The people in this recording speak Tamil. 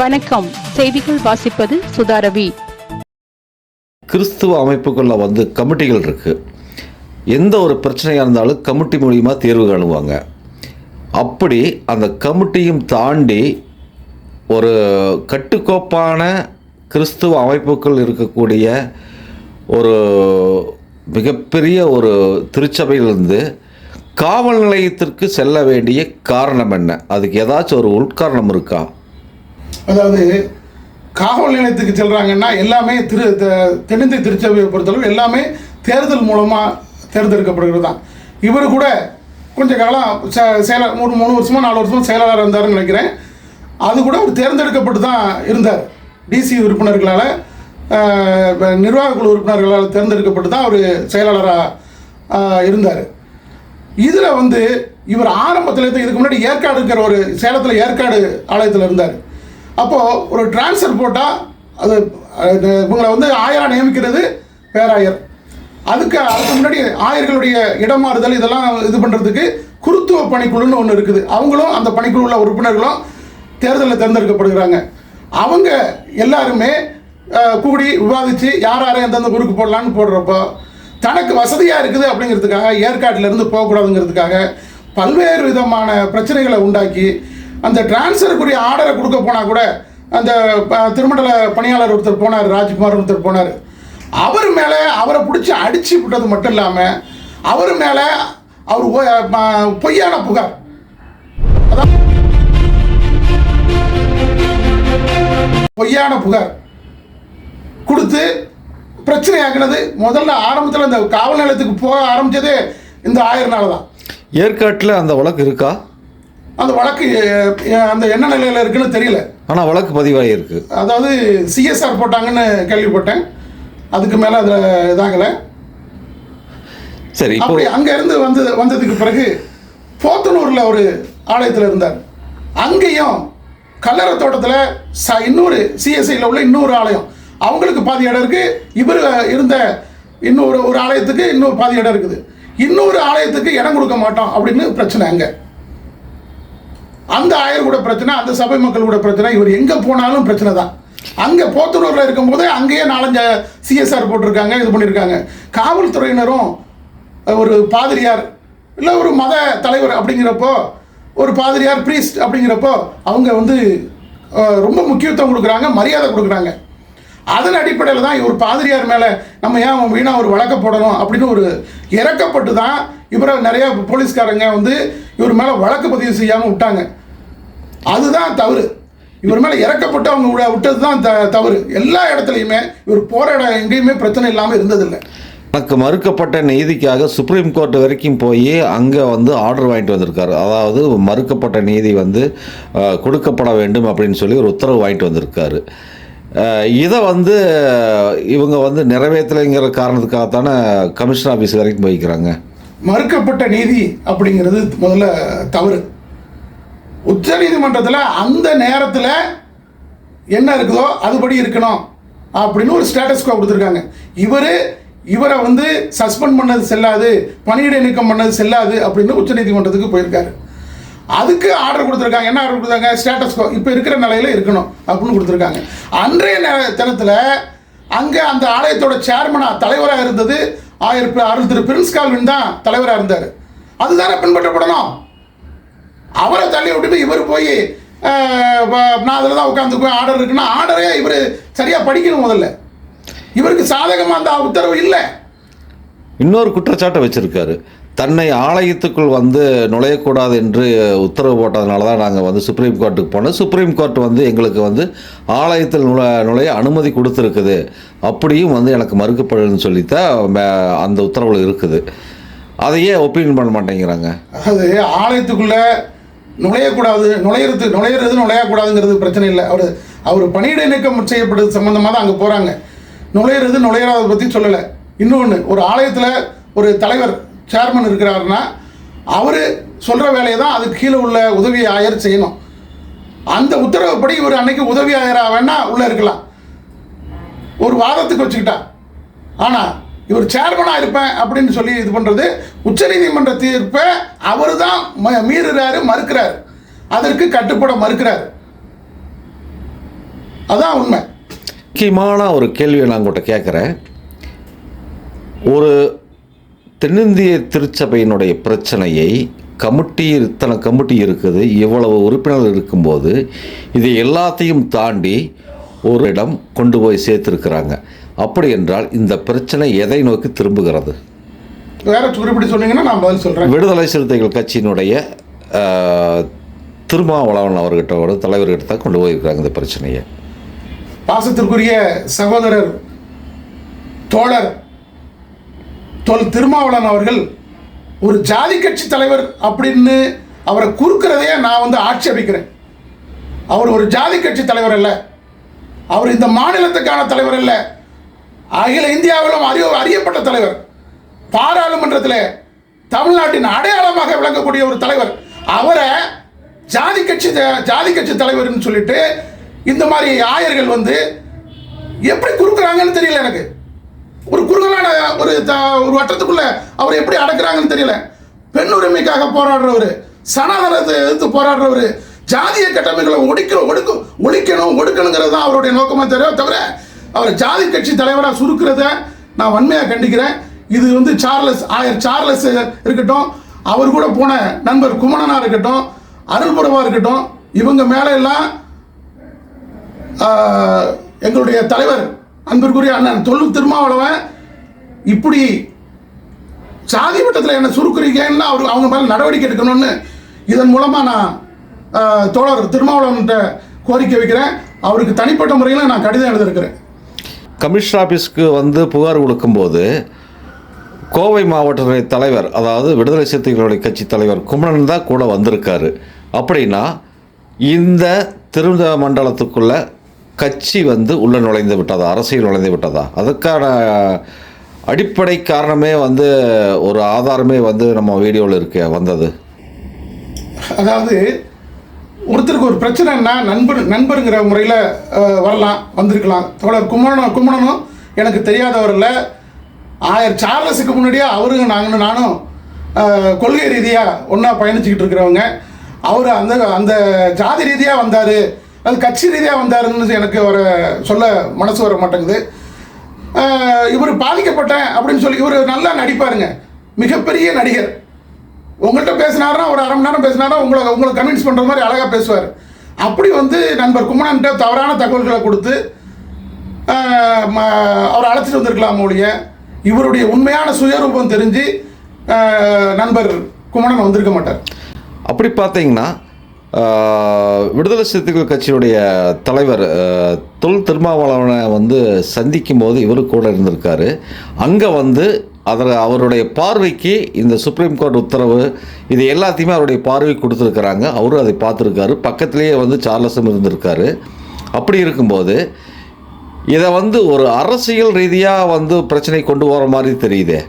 வணக்கம். செய்திகள் வாசிப்பது சுதாரவி கிறிஸ்துவ அமைப்புக்குள்ள வந்து கமிட்டிகள் இருக்கு. எந்த ஒரு பிரச்சனையாக இருந்தாலும் கமிட்டி மூலியமாக தேர்வு காணுவாங்க அப்படி அந்த கமிட்டியும் தாண்டி ஒரு கட்டுக்கோப்பான கிறிஸ்துவ அமைப்புக்குள் இருக்கக்கூடிய ஒரு மிகப்பெரிய ஒரு திருச்சபையிலிருந்து காவல் நிலையத்திற்கு செல்ல வேண்டிய காரணம் என்ன? அதுக்கு ஏதாச்சும் ஒரு உட்காரணம் இருக்கா? அதாவது காவல் நிலையத்துக்கு செல்கிறாங்கன்னா எல்லாமே திரு தென்னிந்திய திருச்சபையை பொறுத்தளவு எல்லாமே தேர்தல் மூலமாக தேர்ந்தெடுக்கப்படுகிறது தான் இவர் கூட கொஞ்ச காலம் சே செயலர் மூணு மூணு வருஷமோ நாலு வருஷமோ செயலாளர் இருந்தார்னு நினைக்கிறேன். அது கூட அவர் தேர்ந்தெடுக்கப்பட்டு தான் இருந்தார் டிசி உறுப்பினர்களால் நிர்வாக குழு உறுப்பினர்களால் தேர்ந்தெடுக்கப்பட்டு தான் அவர் செயலாளராக இருந்தார். இதில் வந்து இவர் ஆரம்பத்தில் இதுக்கு முன்னாடி ஏற்காடு இருக்கிற ஒரு சேலத்தில் ஏற்காடு ஆலயத்தில் இருந்தார். அப்போது ஒரு டிரான்ஸ்ஃபர் போட்டால் அது இவங்களை வந்து ஆயரா நியமிக்கிறது பேராயர். அதுக்கு அதுக்கு முன்னாடி ஆயர்களுடைய இடமாறுதல் இதெல்லாம் இது பண்ணுறதுக்கு குருத்துவ பணிக்குழுன்னு ஒன்று இருக்குது. அவங்களும் அந்த பணிக்குழு உள்ள உறுப்பினர்களும் தேர்தலில் தேர்ந்தெடுக்கப்படுகிறாங்க. அவங்க எல்லாருமே கூடி விவாதித்து யார் யாரை எந்தெந்த குருக்கு போடலான்னு போடுறப்போ தனக்கு வசதியாக இருக்குது அப்படிங்கிறதுக்காக ஏற்காட்டில் இருந்து போகக்கூடாதுங்கிறதுக்காக பல்வேறு விதமான பிரச்சனைகளை உண்டாக்கி அந்த டிரான்ஸ்ஃபருக்குரிய ஆர்டரை கொடுக்க போனால் கூட அந்த ப- திருமண்டல பணியாளர் ஒருத்தர் போனார் ராஜ்குமார் ஒருத்தர் போனார். அவர் மேலே அவரை பிடிச்சி அடிச்சு விட்டது மட்டும் இல்லாமல் அவர் மேலே அவர் பொய்யான புகார். அதான். பொய்யான புகார். கொடுத்து பிரச்சனை முதல்ல ஆரம்பத்தில் இந்த காவல் நிலையத்துக்கு போக ஆரம்பிச்சதே இந்த ஆயிரனால தான் ஏற்காட்டில் அந்த வழக்கு இருக்கா? அந்த வழக்கு அந்த என்ன நிலையில் இருக்குன்னு தெரியல. ஆனால் வழக்கு பதிவாகியிருக்கு அதாவது சிஎஸ்ஆர் போட்டாங்கன்னு கேள்விப்பட்டேன். அதுக்கு மேலே அதில் இதாகலை. சரி அப்படி அங்கேருந்து வந்து வந்ததுக்கு பிறகு போத்தனூரில் ஒரு ஆலயத்தில் இருந்தார். அங்கேயும் கல்லறை தோட்டத்தில் ச இன்னொரு சிஎஸ்ஐயில் உள்ள இன்னொரு ஆலயம். அவங்களுக்கு பாதி இடம் இருக்குது இவர் இருந்த இன்னொரு ஒரு ஆலயத்துக்கு இன்னொரு பாதி இடம் இருக்குது. இன்னொரு ஆலயத்துக்கு இடம் கொடுக்க மாட்டோம் அப்படின்னு பிரச்சனை அங்கே. அந்த ஆயர் கூட பிரச்சனை அந்த சபை மக்கள் கூட பிரச்சனை இவர் எங்கே போனாலும் பிரச்சனை தான். அங்கே போத்தனூரில் இருக்கும்போது அங்கேயே நாலஞ்சு சிஎஸ்ஆர் போட்டிருக்காங்க இது பண்ணியிருக்காங்க காவல்துறையினரும் ஒரு பாதிரியார் இல்லை ஒரு மத தலைவர் அப்படிங்கிறப்போ ஒரு பாதிரியார் பிரீஸ்ட் அப்படிங்கிறப்போ அவங்க வந்து ரொம்ப முக்கியத்துவம் கொடுக்குறாங்க மரியாதை கொடுக்குறாங்க. அதன் அடிப்படையில் தான் இவர் பாதிரியார் மேலே நம்ம ஏன் வீணாக ஒரு வழக்க போடணும் அப்படின்னு ஒரு இறக்கப்பட்டு தான் இவரை நிறையா போலீஸ்காரங்க வந்து இவர் மேலே வழக்கு பதிவு செய்யாமல் விட்டாங்க. அதுதான் தவறு. இவர் மேலே இறக்கப்பட்டு அவங்க விட- விட்டது தான் த தவறு. எல்லா இடத்துலையுமே இவர் போகிற இடம் எங்கேயுமே பிரச்சனை இல்லாமல் இருந்ததில்லை. எனக்கு மறுக்கப்பட்ட நீதிக்காக சுப்ரீம் கோர்ட் வரைக்கும் போய் அங்கே வந்து ஆர்டர் வாங்கிட்டு வந்திருக்காரு. அதாவது மறுக்கப்பட்ட நீதி வந்து கொடுக்கப்பட வேண்டும் அப்படின்னு சொல்லி ஒரு உத்தரவு வாங்கிட்டு வந்திருக்காரு. இதை வந்து இவங்க வந்து நிறைவேற்றலைங்கிற காரணத்துக்காகத்தானே கமிஷன் ஆஃபீஸ் வரைக்கும் போய்க்கிறாங்க. மறுக்கப்பட்ட நீதி அப்படிங்கிறது முதல்ல தவறு. உச்ச நீதிமன்றத்தில் அந்த நேரத்தில் என்ன இருக்குதோ அதுபடி இருக்கணும் அப்படின்னு ஒரு ஸ்டேட்டஸ் கோ கொடுத்துருக்காங்க. இவர் இவரை வந்து சஸ்பெண்ட் பண்ணது செல்லாது பணியிட நீக்கம் பண்ணது செல்லாது அப்படின்னு உச்ச நீதிமன்றத்துக்கு போயிருக்காரு. அதுக்கு ஆர்டர் கொடுத்துருக்காங்க. என்ன ஆர்டர் கொடுத்தாங்க? ஸ்டேட்டஸ் கோ இப்போ இருக்கிற நிலையில் இருக்கணும் அப்படின்னு கொடுத்துருக்காங்க. அன்றைய நே- தினத்தில் அங்கே அந்த ஆலயத்தோட சேர்மனாக தலைவராக இருந்தது ஆயிரம் அருள் திரு பிரின்ஸ் கால்வின் தான் தலைவராக இருந்தார். அதுதானே பின்பற்றப்படணும்? அவரை தள்ளி விட்டுட்டு இவர் போய் நான் அதில் தான் உட்காந்துக்குவேன் ஆர்டர் இருக்குன்னா ஆர்டரே இவர் சரியாக படிக்கணும் முதல்ல. இவருக்கு சாதகமாக அந்த உத்தரவு இல்லை. இன்னொரு குற்றச்சாட்டை வச்சிருக்காரு. தன்னை ஆலயத்துக்குள் வந்து நுழையக்கூடாது என்று உத்தரவு போட்டதுனால தான் நாங்கள் வந்து சுப்ரீம் கோர்ட்டுக்கு போனோம். சுப்ரீம் கோர்ட் வந்து எங்களுக்கு வந்து ஆலயத்தில் நுழ நுழைய அனுமதி கொடுத்துருக்குது. அப்படியும் வந்து எனக்கு மறுக்கப்படுதுன்னு சொல்லித்தான் அந்த உத்தரவில் இருக்குது. அதையே ஒப்பீனியன் பண்ண மாட்டேங்கிறாங்க. அதாவது ஆலயத்துக்குள்ளே நுழையக்கூடாது நுழையிறது நுழையிறது நுழையக்கூடாதுங்கிறது பிரச்சனை இல்லை. அவர் அவர் பணியிட நீக்கம் செய்யப்பட்டது சம்மந்தமாக தான் அங்கே போகிறாங்க நுழையிறது நுழையிறதை பற்றி சொல்லலை. இன்னொன்று ஒரு ஆலயத்தில் ஒரு தலைவர் சேர்மன் இருக்கிறாருன்னா அவர் சொல்கிற வேலையை தான் அதுக்கு கீழே உள்ள உதவி ஆயர் செய்யணும். அந்த உத்தரவுப்படி இவர் அன்னைக்கு உதவி ஆயராக வேணா உள்ளே இருக்கலாம். ஒரு வாதத்துக்கு வச்சுக்கிட்டா. ஆனால் இவர் சேர்மனாக இருப்பேன் அப்படின்னு சொல்லி இது பண்ணுறது உச்சநீதிமன்ற தீர்ப்பை அவர் தான் ம மீறுறாரு மறுக்கிறார். அதற்கு கட்டுப்பட மறுக்கிறார். அதான் உண்மை. முக்கியமான ஒரு கேள்வியை நான் உங்கள்கிட்ட கேட்குறேன். ஒரு தென்னிந்திய திருச்சபையினுடைய பிரச்சனையை கமிட்டி இத்தனை கமிட்டி இருக்குது இவ்வளவு உறுப்பினர்கள் இருக்கும்போது இது எல்லாத்தையும் தாண்டி ஒரு இடம் கொண்டு போய் சேர்த்துருக்குறாங்க. அப்படி என்றால் இந்த பிரச்சனை எதை நோக்கி திரும்புகிறது? வேற குறிப்பிட்டு சொன்னீங்கன்னா நான் பதில் சொல்கிறேன் விடுதலை சிறுத்தைகள் கட்சியினுடைய திருமாவளவன் அவர்கிட்ட தலைவர்கிட்ட தான் கொண்டு போயிருக்காங்க இந்த பிரச்சனையை. பாசத்திற்குரிய சகோதரர் தோழர் தொல் திருமாவளவன் அவர்கள் ஒரு ஜாதி கட்சி தலைவர் அப்படின்னு அவரை குறுக்கிறதையே நான் வந்து ஆட்சேபிக்கிறேன் அவர் ஒரு ஜாதி கட்சி தலைவர் அல்ல. அவர் இந்த மாநிலத்துக்கான தலைவர் அல்ல. அகில இந்தியாவிலும் அறிய அறியப்பட்ட தலைவர். பாராளுமன்றத்தில் தமிழ்நாட்டின் அடையாளமாக விளங்கக்கூடிய ஒரு தலைவர். அவரை ஜாதி கட்சி த- ஜாதி கட்சி தலைவர்னு சொல்லிட்டு இந்த மாதிரி ஆயர்கள் வந்து எப்படி குறுக்குறாங்கன்னு தெரியல எனக்கு. ஒரு குறுகலான ஒரு ஒரு வட்டத்துக்குள்ள அவர் எப்படி அடக்குறாங்கன்னு தெரியல. பெண் உரிமைக்காக போராடுறவர் சனாதனத்தை எதிர்த்து போராடுறவர் ஜாதிய கட்டமைப்புகளை ஒடிக்கணும் ஒடுக்கும் ஒழிக்கணும் ஒடுக்கணுங்கிறது தான் அவருடைய நோக்கமாக தவிர தவிர அவர் ஜாதி கட்சி தலைவராக சுருக்கிறத நான் வன்மையாக கண்டிக்கிறேன். இது வந்து சார்லஸ் ஆயர் சார்லஸ் இருக்கட்டும் அவர் கூட போன நண்பர் குமணனா இருக்கட்டும் அருள்புரவாக இருக்கட்டும் இவங்க மேலே எல்லாம் எங்களுடைய தலைவர் அன்பிற்குரிய அண்ணன் தொல்லு திருமாவளவன் இப்படி சாதி வட்டத்தில் என்ன சுருக்குறீங்கன்னு அவர் அவங்க மேலே நடவடிக்கை எடுக்கணும்னு இதன் மூலமாக நான் தோழர் திருமாவளவன்கிட்ட கோரிக்கை வைக்கிறேன். அவருக்கு தனிப்பட்ட முறையில் நான் கடிதம் எழுதியிருக்கிறேன். கமிஷனர் ஆஃபீஸ்க்கு வந்து புகார் கொடுக்கும்போது கோவை மாவட்டத்துடைய தலைவர் அதாவது விடுதலை சிறுத்தைகளுடைய கட்சி தலைவர் குமரன் தான் கூட வந்திருக்காரு. அப்படின்னா இந்த திருந்த மண்டலத்துக்குள்ள கட்சி வந்து உள்ளே நுழைந்து விட்டதா? அரசியல் நுழைந்து விட்டதா? அதுக்கான அடிப்படை காரணமே வந்து ஒரு ஆதாரமே வந்து நம்ம வீடியோவில் இருக்க வந்தது. அதாவது ஒருத்தருக்கு ஒரு பிரச்சனைன்னா நண்பர் நண்பருங்கிற முறையில் வரலாம் வந்திருக்கலாம். தோழர் கும்மணம் கும்மணனும் எனக்கு தெரியாதவர் இல்லை. ஆயர் சார்லஸுக்கு முன்னாடியே அவருங்க நாங்களும் நானும் கொள்கை ரீதியாக ஒன்றா பயணிச்சுக்கிட்டு இருக்கிறவங்க. அவர் அந்த அந்த ஜாதி ரீதியாக வந்தார். அது கட்சி ரீதியாக வந்தாருன்னு எனக்கு வர சொல்ல மனசு வர மாட்டேங்குது. இவர் பாதிக்கப்பட்டேன் அப்படின்னு சொல்லி இவர் நல்லா நடிப்பாருங்க. மிகப்பெரிய நடிகர். உங்கள்கிட்ட பேசினாருன்னா ஒரு அரை மணி நேரம் பேசினாரா உங்களை உங்களை கன்வின்ஸ் பண்ணுற மாதிரி அழகாக பேசுவார். அப்படி வந்து நண்பர் குமணன்கிட்ட தவறான தகவல்களை கொடுத்து அவரை அழைச்சிட்டு வந்திருக்கலாம் ஒழிய இவருடைய உண்மையான சுயரூபம் தெரிஞ்சு நண்பர் குமணன் வந்திருக்க மாட்டார். அப்படி பார்த்தீங்கன்னா விடுதலை சிறுத்தைகள் கட்சியுடைய தலைவர் தொல் திருமாவளவனை வந்து சந்திக்கும் போது இவரு கூட இருந்திருக்காரு. அங்கே வந்து அதில் அவருடைய பார்வைக்கு இந்த சுப்ரீம் கோர்ட் உத்தரவு இது எல்லாத்தையுமே அவருடைய பார்வை கொடுத்துருக்குறாங்க. அவரும் அதை பார்த்துருக்காரு. பக்கத்திலேயே வந்து சார்லஸும் இருந்திருக்காரு. அப்படி இருக்கும்போது இதை வந்து ஒரு அரசியல் ரீதியாக வந்து பிரச்சனை கொண்டு போகிற மாதிரி தெரியுதே.